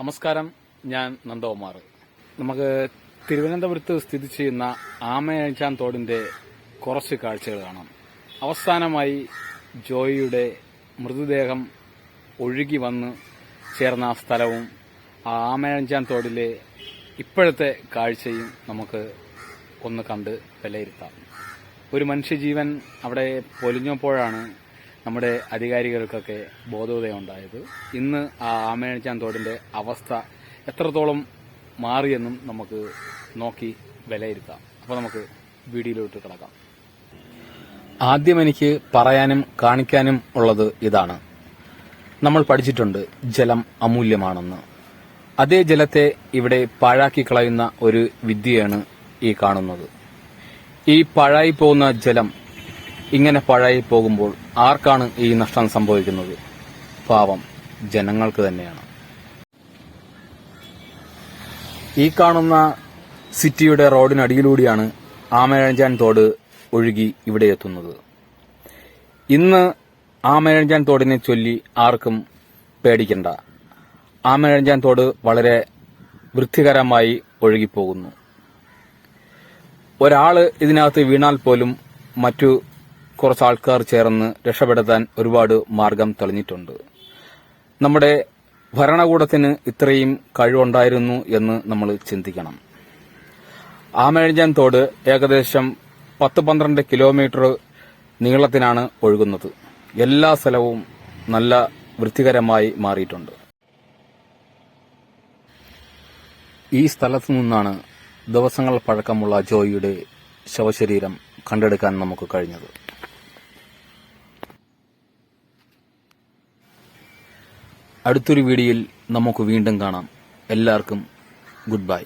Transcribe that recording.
നമസ്കാരം. ഞാൻ നന്ദകുമാർ. നമുക്ക് തിരുവനന്തപുരത്ത് സ്ഥിതി ചെയ്യുന്ന ആമയഴിച്ചാൻ തോടിന്റെ കുറച്ച് കാഴ്ചകൾ കാണാം. അവസാനമായി ജോയിയുടെ മൃതദേഹം ഒഴുകി വന്ന് ചേർന്ന ആ സ്ഥലവും ആ ആമയഞ്ചാൻ തോടിലെ ഇപ്പോഴത്തെ കാഴ്ചയും നമുക്ക് ഒന്ന് കണ്ട് വിലയിരുത്താം. ഒരു മനുഷ്യജീവൻ അവിടെ പൊലിഞ്ഞപ്പോഴാണ് നമ്മുടെ അധികാരികൾക്കൊക്കെ ബോധോദയമുണ്ടായത്. ഇന്ന് ആ ആമേണിച്ചാൻ തോടിന്റെ അവസ്ഥ എത്രത്തോളം മാറിയെന്നും നമുക്ക് നോക്കി വിലയിരുത്താം. അപ്പോൾ നമുക്ക് വീഡിയോയിലോട്ട് കിടക്കാം. ആദ്യം എനിക്ക് പറയാനും കാണിക്കാനും ഉള്ളത് ഇതാണ്. നമ്മൾ പഠിച്ചിട്ടുണ്ട് ജലം അമൂല്യമാണെന്ന്. അതേ ജലത്തെ ഇവിടെ പാഴാക്കി കളയുന്ന ഒരു വിദ്യയാണ് ഈ കാണുന്നത്. ഈ പാഴായി പോകുന്ന ജലം ഇങ്ങനെ പാഴായി പോകുമ്പോൾ ആർക്കാണ് ഈ നഷ്ടം സംഭവിക്കുന്നത്? പാവം ജനങ്ങൾക്ക് തന്നെയാണ്. ഈ കാണുന്ന സിറ്റിയുടെ റോഡിനടിയിലൂടെയാണ് ആമഴഞ്ചാൻ തോട് ഒഴുകി ഇവിടെ എത്തുന്നത്. ഇന്ന് ആമഴഞ്ചാൻ തോടിനെ ചൊല്ലി ആർക്കും പേടിക്കണ്ട. ആമഴഞ്ചാൻ തോട് വളരെ വൃത്തികരമായി ഒഴുകിപ്പോകുന്നു. ഒരാൾ ഇതിനകത്ത് വീണാൽ പോലും മറ്റു കുറച്ച് ആൾക്കാർ ചേർന്ന് രക്ഷപ്പെടുത്താൻ ഒരുപാട് മാർഗം തെളിഞ്ഞിട്ടുണ്ട്. നമ്മുടെ ഭരണകൂടത്തിന് ഇത്രയും കഴിവുണ്ടായിരുന്നു എന്ന് നമ്മൾ ചിന്തിക്കണം. ആമഴഞ്ചാൻ തോട് ഏകദേശം പത്ത് പന്ത്രണ്ട് കിലോമീറ്റർ നീളത്തിനാണ് ഒഴുകുന്നത്. എല്ലാ സ്ഥലവും നല്ല വൃത്തികരമായി മാറിയിട്ടുണ്ട്. ഈ സ്ഥലത്തു നിന്നാണ് ദിവസങ്ങൾ പഴക്കമുള്ള ജോയിയുടെ ശവശരീരം കണ്ടെടുക്കാൻ നമുക്ക് കഴിഞ്ഞത്. അടുത്തൊരു വീഡിയോയിൽ നമുക്ക് വീണ്ടും കാണാം. എല്ലാവർക്കും ഗുഡ് ബൈ.